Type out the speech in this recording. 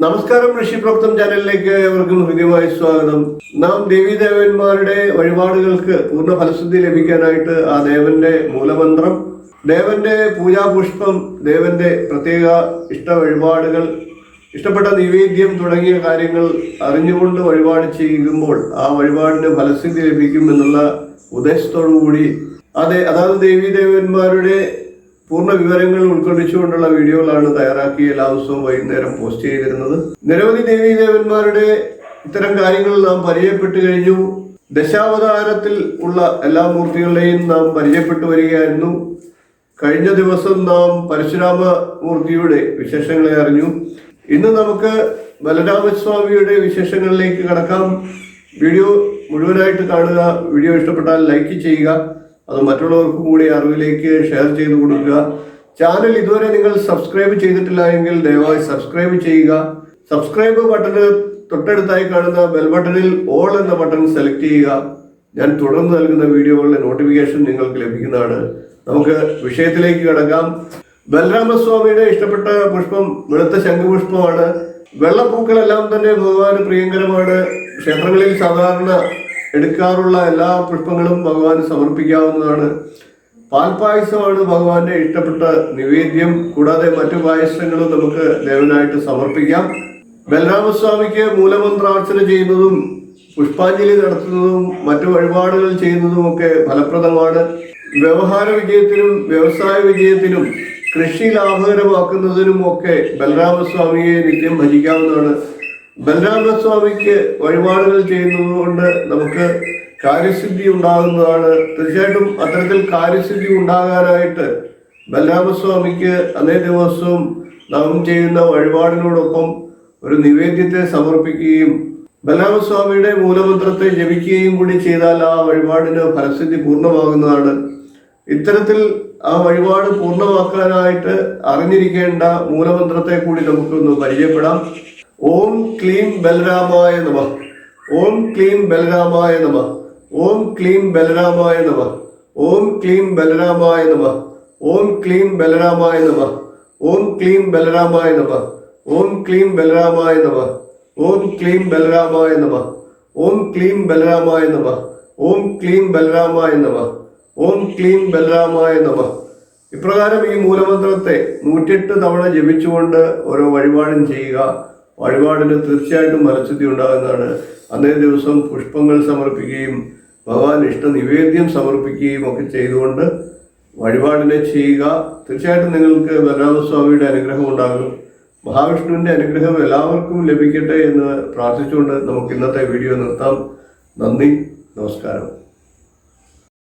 നമസ്കാരം ഋഷി പ്രോക്തം ചാനലിലേക്ക് ഏവർക്കും ഹൃദ്യമായ സ്വാഗതം. നാം ദേവീദേവന്മാരുടെ വഴിപാടുകൾക്ക് പൂർണ ഫലശുദ്ധി ലഭിക്കാനായിട്ട് ആ ദേവന്റെ മൂലമന്ത്രം ദേവന്റെ പൂജാപുഷ്പം ദേവന്റെ പ്രത്യേക ഇഷ്ട വഴിപാടുകൾ ഇഷ്ടപ്പെട്ട നിവേദ്യം തുടങ്ങിയ കാര്യങ്ങൾ അറിഞ്ഞുകൊണ്ട് വഴിപാട് ചെയ്യുമ്പോൾ ആ വഴിപാടിന് ഫലസിദ്ധി ലഭിക്കും എന്നുള്ള ഉദ്ദേശത്തോടു കൂടി അതെ അതായത് ദേവീദേവന്മാരുടെ പൂർണ വിവരങ്ങൾ ഉൾക്കൊള്ളിച്ചുകൊണ്ടുള്ള വീഡിയോകളാണ് തയ്യാറാക്കി എല്ലാ ദിവസവും വൈകുന്നേരം പോസ്റ്റ് ചെയ്തിരുന്നത്. നിരവധി ദേവീദേവന്മാരുടെ ഇത്തരം കാര്യങ്ങൾ നാം പരിചയപ്പെട്ടു കഴിഞ്ഞു. ദശാവതാരത്തിൽ ഉള്ള എല്ലാ മൂർത്തികളെയും നാം പരിചയപ്പെട്ടു വരികയായിരുന്നു. കഴിഞ്ഞ ദിവസം നാം പരശുരാമ മൂർത്തിയുടെ വിശേഷങ്ങളെ അറിഞ്ഞു. ഇന്ന് നമുക്ക് ബലരാമസ്വാമിയുടെ വിശേഷങ്ങളിലേക്ക് കടക്കാം. വീഡിയോ മുഴുവനായിട്ട് കാണുക. വീഡിയോ ഇഷ്ടപ്പെട്ടാൽ ലൈക്ക് ചെയ്യുക. അത് മറ്റുള്ളവർക്കും കൂടി അറിവിലേക്ക് ഷെയർ ചെയ്ത് കൊടുക്കുക. ചാനൽ ഇതുവരെ നിങ്ങൾ സബ്സ്ക്രൈബ് ചെയ്തിട്ടില്ല എങ്കിൽ ദയവായി സബ്സ്ക്രൈബ് ചെയ്യുക. സബ്സ്ക്രൈബ് ബട്ടൺ തൊട്ടടുത്തായി കാണുന്ന ബെൽ ബട്ടണിൽ ഓൾ എന്ന ബട്ടൺ സെലക്ട് ചെയ്യുക. ഞാൻ തുടർന്ന് നൽകുന്ന വീഡിയോകളുടെ നോട്ടിഫിക്കേഷൻ നിങ്ങൾക്ക് ലഭിക്കുന്നതാണ്. നമുക്ക് വിഷയത്തിലേക്ക് കടക്കാം. ബലരാമസ്വാമിയുടെ ഇഷ്ടപ്പെട്ട പുഷ്പം വെളുത്ത ശംഖുപുഷ്പമാണ്. വെള്ളപ്പൂക്കളെല്ലാം തന്നെ ഭഗവാന് പ്രിയങ്കരമാണ്. ക്ഷേത്രങ്ങളിൽ സാധാരണ എടുക്കാറുള്ള എല്ലാ പുഷ്പങ്ങളും ഭഗവാന് സമർപ്പിക്കാവുന്നതാണ്. പാൽപായസമാണ് ഭഗവാന്റെ ഇഷ്ടപ്പെട്ട നിവേദ്യം. കൂടാതെ മറ്റു പായസങ്ങളും നമുക്ക് ദേവനായിട്ട് സമർപ്പിക്കാം. ബലരാമസ്വാമിക്ക് മൂലമന്ത്രാർച്ചന ചെയ്യുന്നതും പുഷ്പാഞ്ജലി നടത്തുന്നതും മറ്റു വഴിപാടുകൾ ചെയ്യുന്നതും ഒക്കെ ഫലപ്രദമാണ്. വ്യവഹാര വിജയത്തിനും വ്യവസായ വിജയത്തിനും കൃഷി ലാഭകരമാക്കുന്നതിനും ഒക്കെ ബലരാമസ്വാമിയെ നിത്യം ഭജിക്കാവുന്നതാണ്. ബലരാമസ്വാമിക്ക് വഴിപാടുകൾ ചെയ്യുന്നതുകൊണ്ട് നമുക്ക് കാര്യസിദ്ധി ഉണ്ടാകുന്നതാണ്. തീർച്ചയായിട്ടും അത്തരത്തിൽ കാര്യസിദ്ധി ഉണ്ടാകാനായിട്ട് ബലരാമസ്വാമിക്ക് അന്നേ ദിവസവും നാം ചെയ്യുന്ന വഴിപാടിനോടൊപ്പം ഒരു നിവേദ്യത്തെ സമർപ്പിക്കുകയും ബലരാമസ്വാമിയുടെ മൂലമന്ത്രത്തെ ജപിക്കുകയും കൂടി ചെയ്താൽ ആ വഴിപാടിന് ഫലസിദ്ധി പൂർണമാകുന്നതാണ്. ഇത്തരത്തിൽ ആ വഴിപാട് പൂർണമാക്കാനായിട്ട് അറിഞ്ഞിരിക്കേണ്ട മൂലമന്ത്രത്തെ കൂടി നമുക്കൊന്ന് പരിചയപ്പെടാം. ഓം ക്ലീം ബലരാമായ നമ ഓം ക്ലീം ബലരാമായ നമ ഓം ക്ലീം ബലരാമായ നമ ഓം ക്ലീം ബലരാമായ നമ ഓം ക്ലീം ബലരാമായ നമ ഓം ക്ലീം ബലരാമായ നമ ഓം ക്ലീം ബലരാമായ നമ ഓം ക്ലീം ബലരാമായ നമ ഓം ക്ലീം ബലരാമായ നമ ഓം ക്ലീം ബലരാമായ നമ ഓം ക്ലീം ബലരാമായ നമ ഇപ്രകാരം ഈ മൂലമന്ത്രത്തെ നൂറ്റെട്ട് തവണ ജപിച്ചുകൊണ്ട് ഓരോ വഴിപാടും ചെയ്യുക വഴിപാടിന് തീർച്ചയായിട്ടും മനഃശുദ്ധി ഉണ്ടാകുന്നതാണ് അന്നേ ദിവസം പുഷ്പങ്ങൾ സമർപ്പിക്കുകയും ഭഗവാൻ ഇഷ്ട നിവേദ്യം സമർപ്പിക്കുകയും ഒക്കെ ചെയ്തുകൊണ്ട് വഴിപാടിനെ ചെയ്യുക. തീർച്ചയായിട്ടും നിങ്ങൾക്ക് ബലരാമസ്വാമിയുടെ അനുഗ്രഹം ഉണ്ടാകും. മഹാവിഷ്ണുവിന്റെ അനുഗ്രഹം എല്ലാവർക്കും ലഭിക്കട്ടെ എന്ന് പ്രാർത്ഥിച്ചുകൊണ്ട് നമുക്ക് ഇന്നത്തെ വീഡിയോ നിർത്താം. നന്ദി നമസ്കാരം.